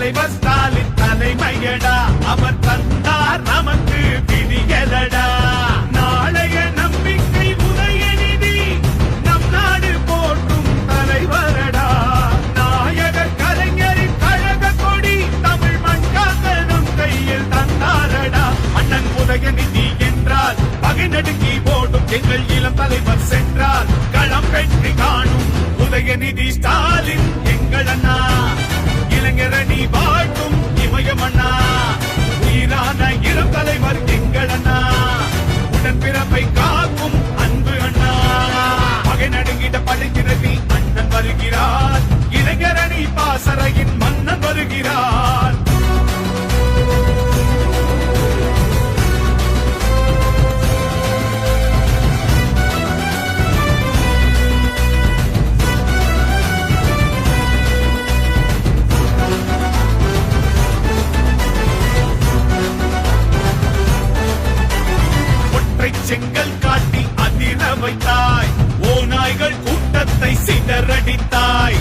தலைவர் ஸ்டாலின் விடியலடா அவர் தந்தார் நமக்கு விடியலடா நாளைய நம்பிக்கை உதயநிதி நம் நாடு போற்றும் தலைவரடா. நாயக கலைஞரின் கழக கொடி தமிழ் மண் காக்க நம் கையில் தந்தாரடா. அண்ணன் உதயநிதி என்றால் பகை நடுங்கி ஓடும் எங்கள் இளம் தலைவர் சென்றால் களம் வெற்றி காணும் உதயநிதி ஸ்டாலின் பகை படுகிறது அண்ணன் வருகிறார். இளைஞரணி பாசறையின் மன்னன் வருகிறார். செங்கல் காட்டி அதிர சிதறடித்தாய்